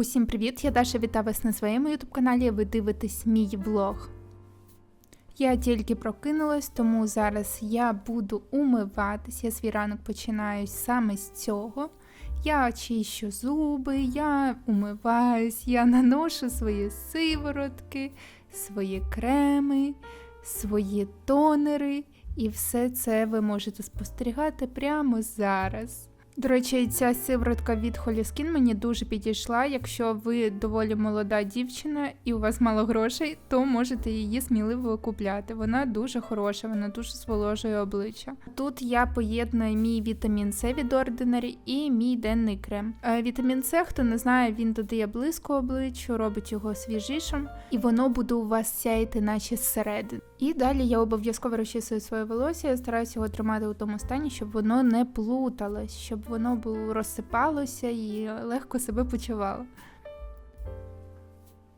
Усім привіт! Я Даша вітаю вас на своєму ютуб каналі. Ви дивитесь мій влог. Я тільки прокинулась, тому зараз я буду умиватись. Я свій ранок починаю саме з цього. Я чищу зуби, я умиваюсь, я наношу свої сиворотки, свої креми, свої тонери. І все це ви можете спостерігати прямо зараз. До речі, ця сиворотка від Холіскін мені дуже підійшла. Якщо ви доволі молода дівчина і у вас мало грошей, то можете її сміливо купляти. Вона дуже хороша, вона дуже зволожує обличчя. Тут я поєдную мій вітамін С від Ordinary і мій денний крем. Е, Вітамін С, хто не знає, він додає блиску обличчю, робить його свіжішим, і воно буде у вас сяяти, наче зсередини. І далі я обов'язково розчісую своє волосся, я стараюся його тримати у тому стані, щоб воно не плуталось, щоб воно було розсипалося і легко себе почувало.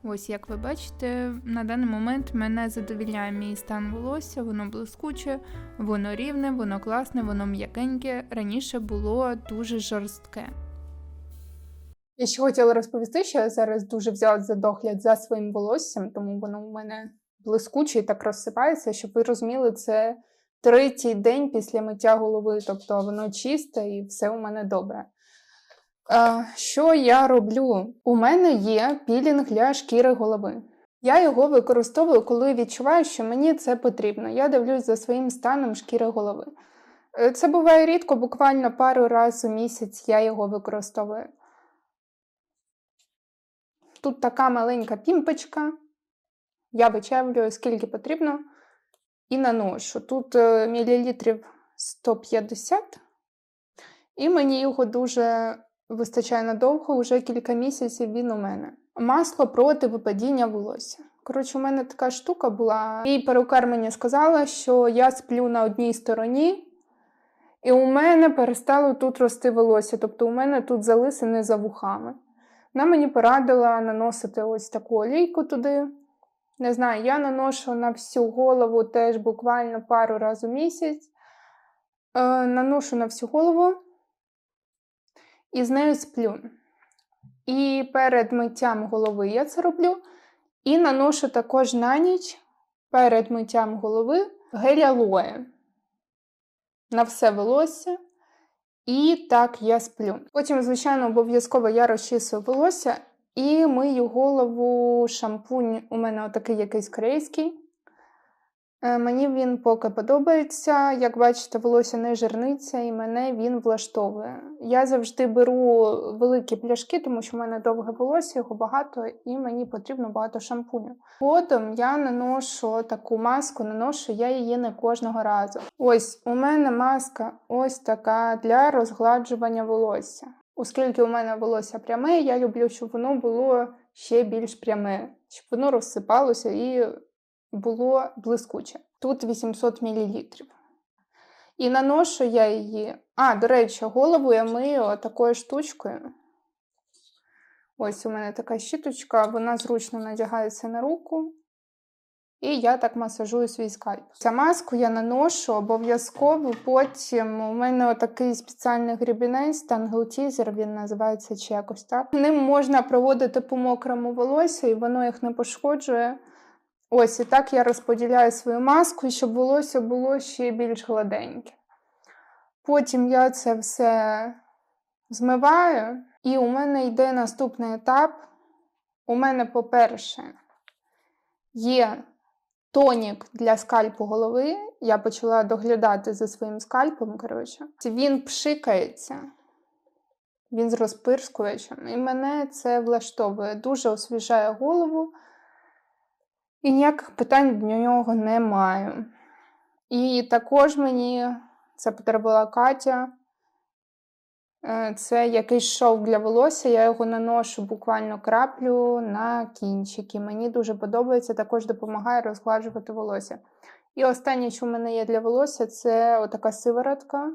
Ось, як ви бачите, на даний момент мене задовільняє мій стан волосся, воно блискуче, воно рівне, воно класне, воно м'якеньке. Раніше було дуже жорстке. Я ще хотіла розповісти, що я зараз дуже взяла за догляд за своїм волоссям, тому воно у мене блискуче і так розсипається, щоб ви розуміли, це третій день після миття голови, тобто воно чисте і все у мене добре. Що я роблю? У мене є пілінг для шкіри голови. Я його використовую, коли відчуваю, що мені це потрібно. Я дивлюсь за своїм станом шкіри голови. Е, Це буває рідко, буквально пару разів у місяць я його використовую. Тут така маленька пімпочка. Я вичавлюю скільки потрібно і наношу. Тут е, мілілітрів 150, і мені його дуже вистачає надовго, вже кілька місяців він у мене. Масло проти випадіння волосся. Коротше, у мене така штука була. Мій перукар мені сказала, що я сплю на одній стороні, і у мене перестало тут рости волосся. Тобто у мене тут залисини за вухами. Вона мені порадила наносити ось таку олійку туди. Не знаю, я наношу на всю голову теж буквально пару разів у місяць. Е, наношу на всю голову і з нею сплю. І перед миттям голови я це роблю. І наношу також на ніч перед миттям голови гель алоє на все волосся. І так я сплю. Потім, звичайно, обов'язково я розчісую волосся і мию голову шампунь. У мене отакий якийсь корейський. Е, Мені він поки подобається. Як бачите, волосся не жирниться, і мене він влаштовує. Я завжди беру великі пляшки, тому що в мене довге волосся, його багато, і мені потрібно багато шампуню. Потім я наношу таку маску, наношу я її не кожного разу. Ось у мене маска ось така для розгладжування волосся. Оскільки у мене волосся пряме, я люблю, щоб воно було ще більш пряме, щоб воно розсипалося і було блискуче. Тут 800 мл. І наношу я її. А, до речі, голову я мию такою штучкою. Ось у мене така щіточка, вона зручно надягається на руку. І я так масажую свій скальп. Цю маску я наношу обов'язково. Потім у мене такий спеціальний грібінець, тангл-тізер, він називається чи якось так. Ним можна проводити по мокрому волосся, і воно їх не пошкоджує. Ось і так я розподіляю свою маску, щоб волосся було ще більш гладеньке. Потім я це все змиваю, і у мене йде наступний етап. У мене, по-перше, є тонік для скальпу голови. Я почала доглядати за своїм скальпом. коротше. Він пшикається, він з розпирскувачем, і мене це влаштовує. Дуже освіжає голову. І ніяких питань до нього не маю. І також мені це потребувала Катя. Е, Це якийсь шов для волосся, я його наношу буквально краплю на кінчики. Мені дуже подобається, також допомагає розгладжувати волосся. І останнє, що в мене є для волосся, це отака сиворотка.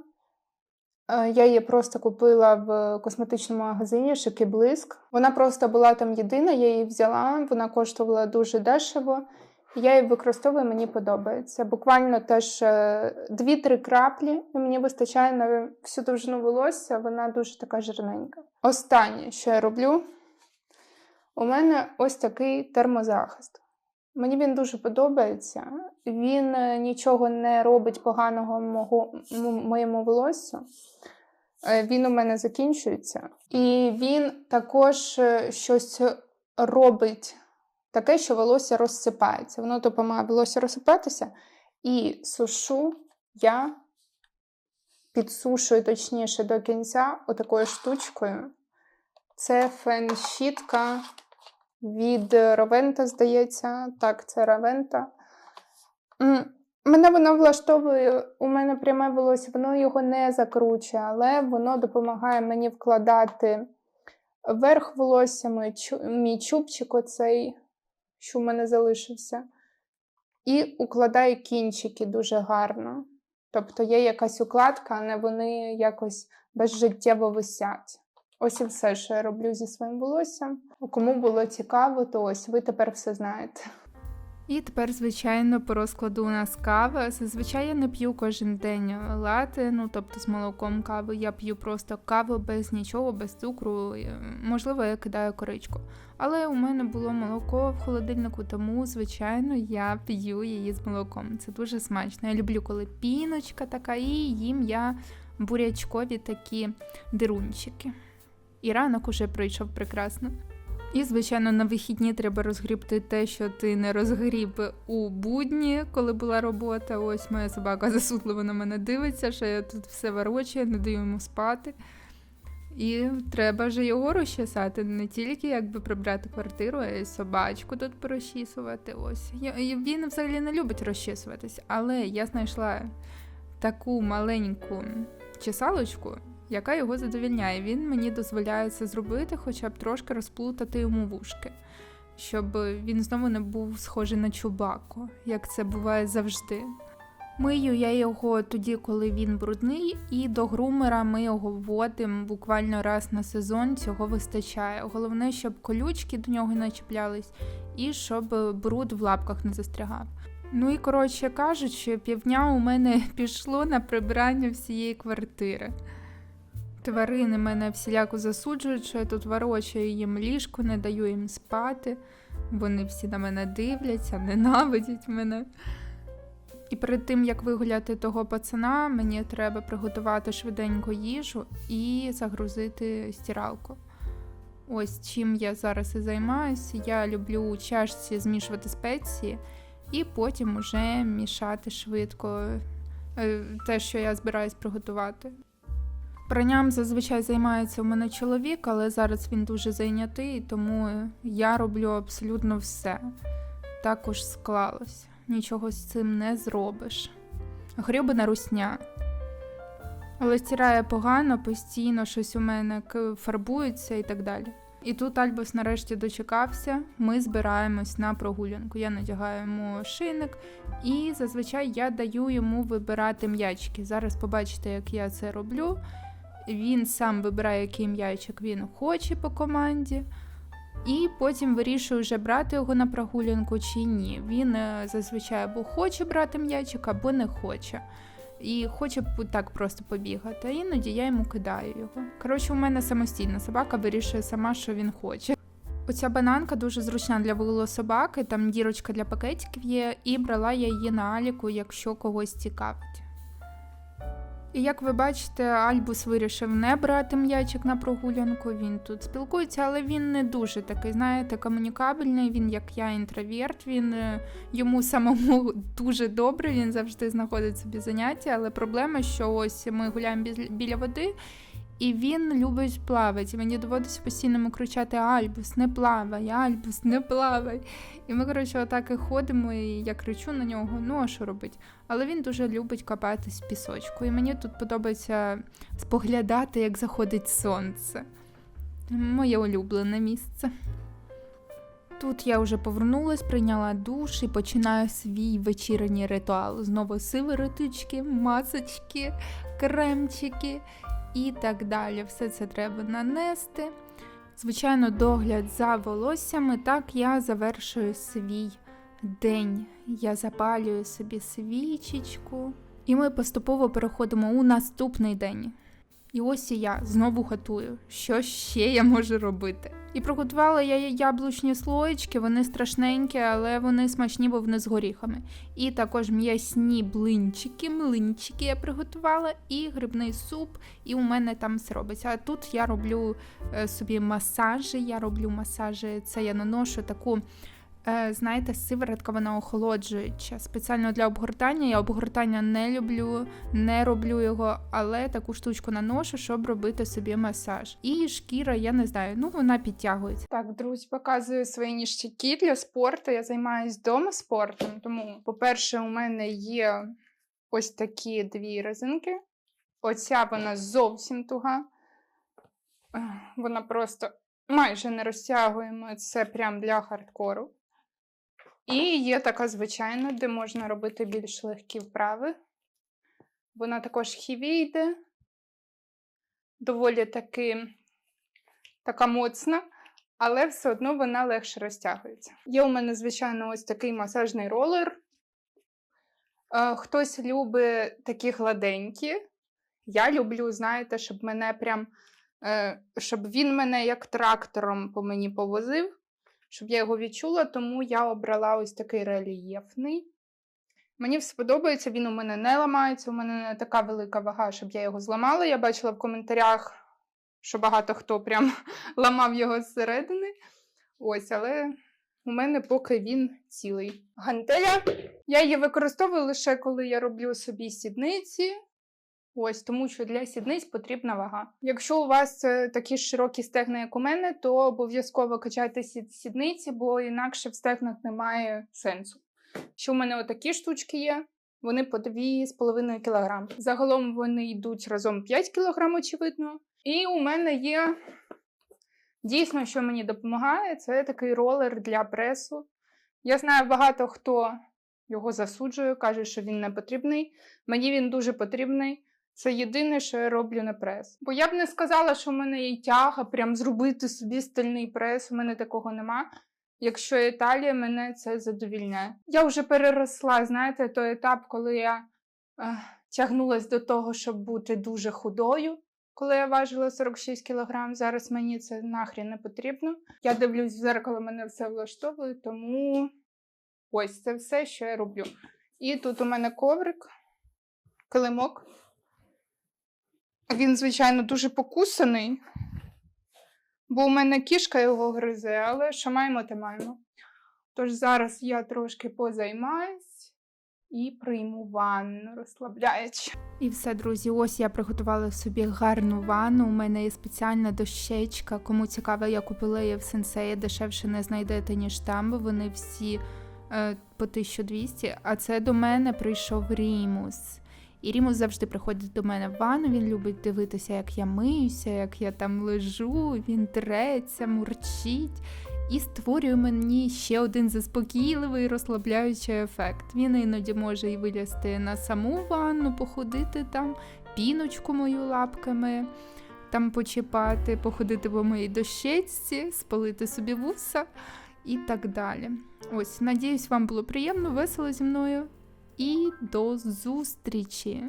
Е, Я її просто купила в косметичному магазині Шики Блиск. Вона просто була там єдина, я її взяла, вона коштувала дуже дешево. Я її використовую, мені подобається. Буквально теж 2-3 краплі, і мені вистачає на всю довжину волосся, вона дуже така жирненька. Останнє, що я роблю, У мене ось такий термозахист. Мені він дуже подобається. Він е, нічого не робить поганого мого, моєму волоссю. Е, Він у мене закінчується. І він також е, щось робить таке, що волосся розсипається. Воно допомагає волосся розсипатися. І сушу я підсушую точніше до кінця отакою штучкою. Це фен-щітка від Ровента, здається. Так, це Ровента. Мене воно влаштовує, у мене пряме волосся, воно його не закручує, але воно допомагає мені вкладати верх волосся, мій чубчик оцей, що в мене залишився, і укладаю кінчики дуже гарно. Тобто є якась укладка, а не вони якось безжиттєво висять. Ось і все, що я роблю зі своїм волоссям. Кому було цікаво, то ось ви тепер все знаєте. І тепер, звичайно, по розкладу у нас кава. Зазвичай я не п'ю кожен день лати, ну тобто з молоком кави. Я п'ю просто каву без нічого, без цукру. Можливо, я кидаю коричку. Але у мене було молоко в холодильнику, тому, звичайно, я п'ю її з молоком. Це дуже смачно. Я люблю, коли піночка така, і їм я бурячкові такі дирунчики. І ранок уже пройшов прекрасно. І, звичайно, на вихідні треба розгрібти те, що ти не розгріб у будні, коли була робота. Ось моя собака засудливо на мене дивиться, що я тут все ворочаю, не даю йому спати. І треба ж його розчесати, не тільки якби прибрати квартиру, а й собачку тут порозчісувати. Ось. Він взагалі не любить розчісуватись, але я знайшла таку маленьку чесалочку, яка його задовільняє. Він мені дозволяє це зробити, хоча б трошки розплутати йому вушки, щоб він знову не був схожий на чубаку, як це буває завжди. Мию я його тоді, коли він брудний, і до грумера ми його вводимо буквально раз на сезон. Цього вистачає. Головне, щоб колючки до нього не чіплялись, і щоб бруд в лапках не застрягав. Ну і коротше кажучи, півдня у мене пішло на прибирання всієї квартири. Тварини мене всіляко засуджують, що я тут ворочаю їм ліжко, не даю їм спати. Вони всі на мене дивляться, ненавидять мене. І перед тим, як вигуляти того пацана, мені треба приготувати швиденько їжу і загрузити стиралку. Ось чим я зараз і займаюся. Я люблю у чашці змішувати спеції і потім уже мішати швидко е, те, що я збираюсь приготувати. Пранням зазвичай займається у мене чоловік, але зараз він дуже зайнятий, тому я роблю абсолютно все. Також склалось. Нічого з цим не зробиш. Грьобана русня. Але стирає погано, постійно щось у мене фарбується і так далі. І тут Альбус нарешті дочекався. Ми збираємось на прогулянку. Я надягаю йому шийник, і зазвичай я даю йому вибирати м'ячики. Зараз побачите, як я це роблю. Він сам вибирає, який м'ячик він хоче по команді. І потім вирішує вже брати його на прогулянку чи ні. Він е, зазвичай або хоче брати м'ячик, або не хоче. І хоче так просто побігати. Іноді я йому кидаю його. Коротше, у мене самостійна собака вирішує сама, що він хоче. Оця бананка дуже зручна для вилу собаки, там дірочка для пакетиків є, і брала я її на аліку, якщо когось цікавить. І як ви бачите, Альбус вирішив не брати м'ячик на прогулянку. Він тут спілкується, але він не дуже такий, знаєте, комунікабельний. Він, як я, інтроверт, Він е, йому самому дуже добре. Він завжди знаходить собі заняття. Але проблема, що ось ми гуляємо біля води, і він любить плавати. І мені доводиться постійно кричати: Альбус, не плавай, Альбус, не плавай. І ми, коротше, отак і ходимо, і я кричу на нього, ну а що робить? Але він дуже любить копатись в пісочку. І мені тут подобається споглядати, як заходить сонце. Моє улюблене місце. Тут я вже повернулась, прийняла душ і починаю свій вечірній ритуал. Знову сиворотички, масочки, кремчики і так далі. Все це треба нанести. Звичайно, догляд за волоссями. Так я завершую свій день. Я запалюю собі свічечку, і ми поступово переходимо у наступний день. І ось і я знову готую. Що ще я можу робити? І приготувала я яблучні слоєчки, вони страшненькі, але вони смачні, бо вони з горіхами. І також м'ясні блинчики, млинчики я приготувала, і грибний суп, і у мене там все робиться. А тут я роблю е, собі масажі, я роблю масажі, це я наношу таку. Е, Знаєте, сиворотка вона охолоджуюча. Спеціально для обгортання. Я обгортання не люблю, не роблю його, але таку штучку наношу, щоб робити собі масаж. І шкіра, я не знаю, ну вона підтягується. Так, друзі, показую свої ніштяки для спорту. Я займаюся вдома спортом. Тому, по-перше, у мене є ось такі дві резинки. Оця вона зовсім туга. Вона просто майже не розтягуємо. Це прям для хардкору. І є така звичайна, де можна робити більш легкі вправи. Вона також хіві йде. Доволі таки така моцна але все одно вона легше розтягується. Є у мене, звичайно, ось такий масажний ролер. Е, Хтось любить такі гладенькі. Я люблю, знаєте, щоб мене прям, е, щоб він мене як трактором по мені повозив, щоб я його відчула, тому я обрала ось такий рельєфний. Мені все подобається, він у мене не ламається, у мене не така велика вага, щоб я його зламала. Я бачила в коментарях, що багато хто прям ламав його зсередини. Ось, але у мене поки він цілий. Гантеля. Я її використовую лише коли я роблю собі сідниці. Ось, тому що для сідниць потрібна вага. Якщо у вас е, такі широкі стегна, як у мене, то обов'язково качайте сідниці, бо інакше в стегнах немає сенсу. Що у мене отакі штучки є, вони по 2,5 кг. Загалом вони йдуть разом 5 кг, очевидно. І у мене є дійсно, що мені допомагає, це такий ролер для пресу. Я знаю, багато хто його засуджує, каже, що він не потрібний. Мені він дуже потрібний. Це єдине, що я роблю на прес. Бо я б не сказала, що в мене є тяга прям зробити собі стальний прес. У мене такого нема. Якщо Італія, мене це задовільняє. Я вже переросла, знаєте, той етап, коли я е, тягнулася до того, щоб бути дуже худою. Коли я важила 46 кг, зараз мені це нахрін не потрібно. Я дивлюсь в зеркало, мене все влаштовує, тому ось це все, що я роблю. І тут у мене коврик, килимок. Він, звичайно, дуже покусаний, бо у мене кішка його гризе, але що маємо, те маємо. Тож зараз я трошки позаймаюсь і прийму ванну, розслабляючи. І все, друзі, ось я приготувала собі гарну ванну. У мене є спеціальна дощечка. Кому цікаво, я купила її в сенсеї, дешевше не знайдете, ніж там, бо вони всі е, по 1200. А це до мене прийшов Рімус. І Рімус завжди приходить до мене в ванну. Він любить дивитися, як я миюся, як я там лежу, він треться, мурчить. І створює мені ще один заспокійливий розслабляючий ефект. Він іноді може і вилізти на саму ванну, походити там, піночку мою лапками, там почіпати, походити по моїй дощечці, спалити собі вуса і так далі. Ось, надіюсь, вам було приємно, весело зі мною. І до зустрічі!